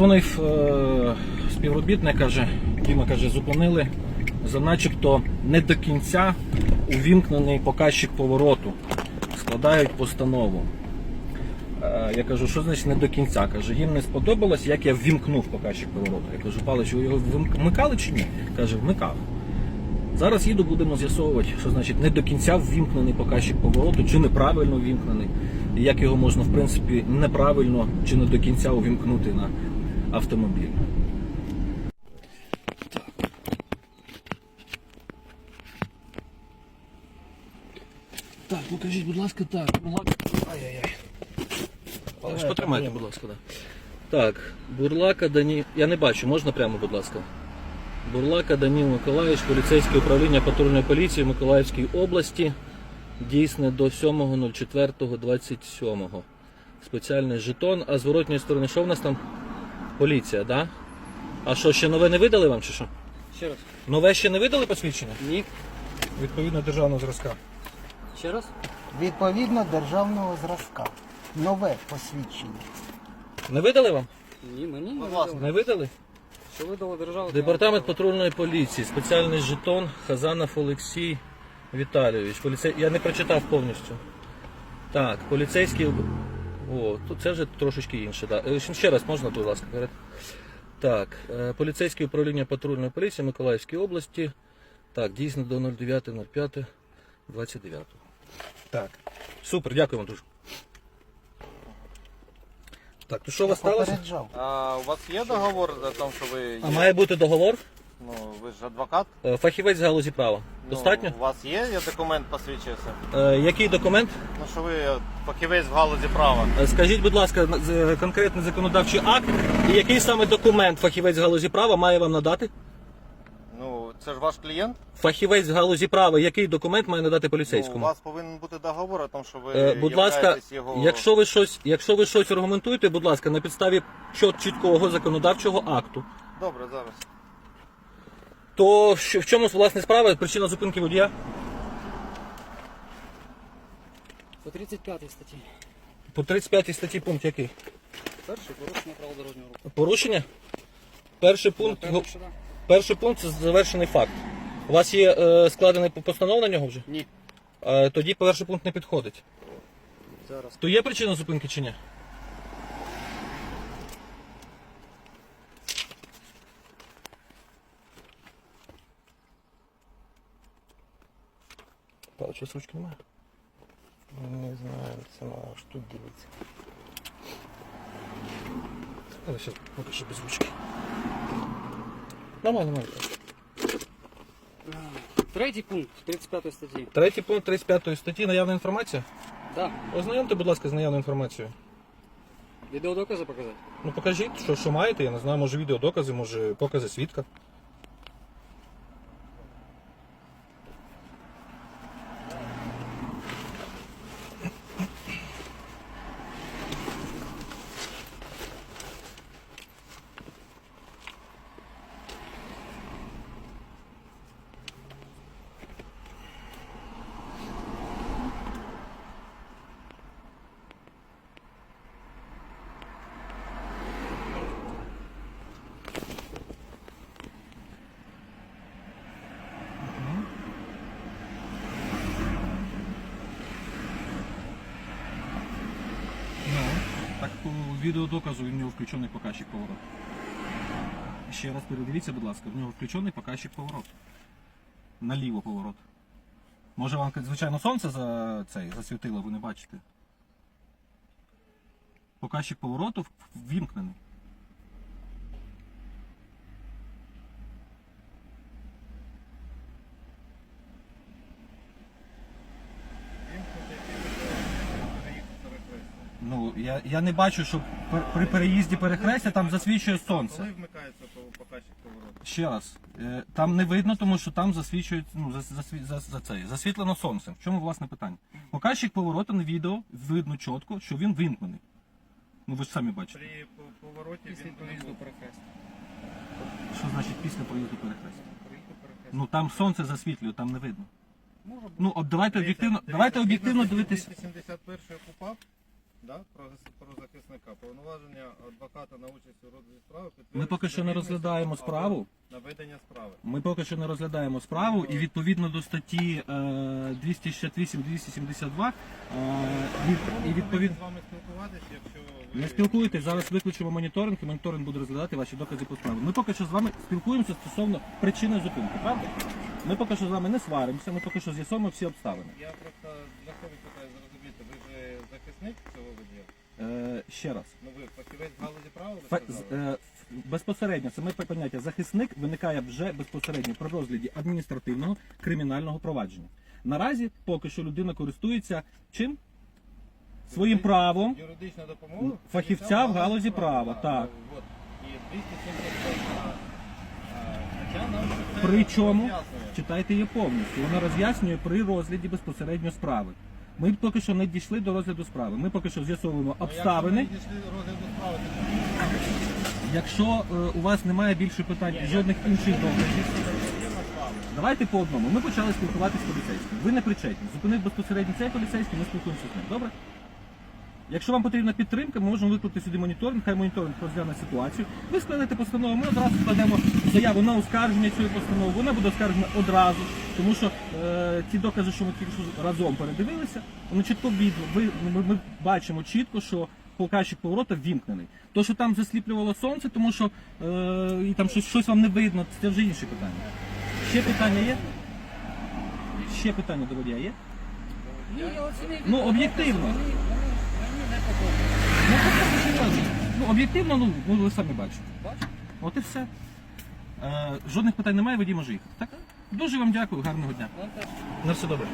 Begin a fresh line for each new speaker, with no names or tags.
Дзвонив е, співробітник, каже, Діма каже, зупинили за начебто не до кінця увімкнений показчик повороту. Складають постанову. Е, я кажу, що значить не до кінця? Каже, їм не сподобалось, як я ввімкнув показчик повороту. Я кажу, Палич, ви його вмикали чи ні? Каже, вмикав. Зараз їду, будемо з'ясовувати, що значить не до кінця ввімкнений показчик повороту, чи неправильно ввімкнений, і як його можна, в принципі, неправильно чи не до кінця увімкнути на автомобіль. Так, покажіть, будь ласка, так. Ай-яй-яй. Палич, потримайте, будь ласка, да. Так, Бурлака Дані. Я не бачу, можна прямо, будь ласка. Бурлака Даніл Миколаївич, поліцейське управління патрульної поліції Миколаївської області. Дійсне до 7.04.27. Спеціальний жетон. А з воротньої сторони, що в нас там? Поліція, да? А що, ще нове не видали вам чи що?
Ще раз.
Нове ще не видали посвідчення?
Ні.
Відповідно державного зразка.
Ще раз.
Відповідно державного зразка. Нове посвідчення.
Не видали вам?
Ні, мені не видали.
Не видали?
Що видала держава?
Департамент патрульної поліції, спеціальний жетон Хазанов Олексій Віталійович. Поліцей... Я не прочитав повністю. Так, поліцейський. О, тут це вже трошечки інше. Да. Е, Ще раз можна, будь ласка, перед. Так, е, поліцейське управління патрульної поліції Миколаївської області. Так, дійсно до 09.05.29. Так. Супер, дякую вам дуже. Так, то що у вас сталося?
А у вас є договор за те, що ви?
А має бути договор?
Ну, ви ж адвокат?
Е, Фахівець з галузі права. Достатньо?
Ну, у вас є, є документ посвідчився?
Е, який документ?
Ну, що ви фахівець в галузі права.
Е, Скажіть, будь ласка, на- з- е, конкретний законодавчий акт і який саме документ фахівець з галузі права має вам надати?
Ну, це ж ваш клієнт?
Фахівець з галузі права, який документ має надати
Ну, у
поліцейському?
вас повинен бути договор, о тому, що ви
Е, будь ласка,
являєтесь його...
якщо ви щось, якщо ви щось аргументуєте, будь ласка, на підставі чіт- чіткого законодавчого акту,
Добре, зараз.
То в чому власне справа? Причина зупинки водія?
По 35 статті.
По 35 статті пункт який?
Перший порушення правил дорожнього руху.
Порушення? Перший пункт, го-
да.
перший пункт це завершений факт. У вас є е, складений постанов на нього вже?
Ні.
Е, тоді перший пункт не підходить.
Зараз.
То є причина зупинки чи ні? Павло, чогось ручки немає?
Не знаю, це на аж тут дивиться.
Але ще поки що без ручки. Нормально, нормально.
Третій пункт 35 статті.
Третій пункт 35 статті наявна інформація.
Так.
Ознайомте, будь ласка, з наявною інформацією.
Відеодокази показати.
Ну покажіть, що, що маєте, я не знаю, може відеодокази, може покази свідка. Ну, по відеодоказу в нього включений показчик повороту. Ще раз передивіться, будь ласка, в нього включений показчик поворот. Наліво поворот. Може вам, звичайно, сонце за цей засвітило, ви не бачите. Показчик повороту ввімкнений. Ну, я, я не бачу, що пер- при переїзді перехрестя там засвічує сонце.
Коли вмикається показчик повороту?
Ще раз, е, там не видно, тому що там засвічують, ну, за, за, за, за це, засвітлено сонцем. В чому власне питання? Показчик повороту на відео видно чітко, що він вимкнений. Ну ви ж самі бачите.
При по- повороті
Після
він
проїзду перехрестя.
Що значить після проїзду перехрестя?
Проїзду перехрестя.
Ну там сонце засвітлює, там не видно.
Може бути.
Ну от давайте об'єктивно, давайте об'єктивно дивитися.
271 купав, Да? Про, про захисника. Повноваження адвоката на участь у розгляді справи
Ми поки що не розглядаємо справу.
На ведення справи.
Ми поки що не розглядаємо справу, і відповідно до статті е, 268-272 е, від, і відповідно.
з вами спілкуватися, якщо ви...
Не спілкуйтесь, зараз виключимо моніторинг, і моніторинг буде розглядати ваші докази по справі. Ми поки що з вами спілкуємося стосовно причини зупинки, правда? Ми поки що з вами не сваримося, ми поки що з'ясуємо всі обставини.
Я просто для питаю зрозуміти, ви ж захисник цього водія?
Е, ще раз.
Ну ви фахівець в галузі права, ви
Фа-
сказали?
з- е, Безпосередньо саме поняття захисник виникає вже безпосередньо при розгляді адміністративного кримінального провадження. Наразі поки що людина користується чим? Своїм правом.
Юридична допомога?
Фахівця в галузі права, так.
От. І 275 стаття нам це
Причому читайте її повністю. Вона роз'яснює при розгляді безпосередньо справи. Ми поки що не дійшли до розгляду справи. Ми поки що з'ясовуємо
Ну,
обставини.
Якщо
е, у вас немає більше питань жодних інших доказів, давайте по одному. Ми почали спілкуватися з поліцейським. Ви не причетні. Зупинив безпосередньо цей поліцейський, ми спілкуємося з ним. Добре? Якщо вам потрібна підтримка, ми можемо викликати сюди моніторинг, хай моніторинг розгляне ситуацію. Ви складете постанову, ми одразу складемо заяву на оскарження цієї постанови. Вона буде оскаржена одразу, тому що е, ті докази, що ми тільки що разом передивилися, вони чітко видно. Ви, ми, ми бачимо чітко, що показчик поворота ввімкнений. То, що там засліплювало сонце, тому що е, і там щось, щось вам не видно, це вже інше питання. Ще питання є? Ще питання до водія є?
Ні, я оцінив.
Ну, об'єктивно.
Мені, мені, мені не подобається.
Ну. Ну, об'єктивно, ну, ну, ви самі бачите.
Бачите?
От і все. Е, жодних питань немає, водій може їхати. Так? Дуже вам дякую, гарного дня. На все добре.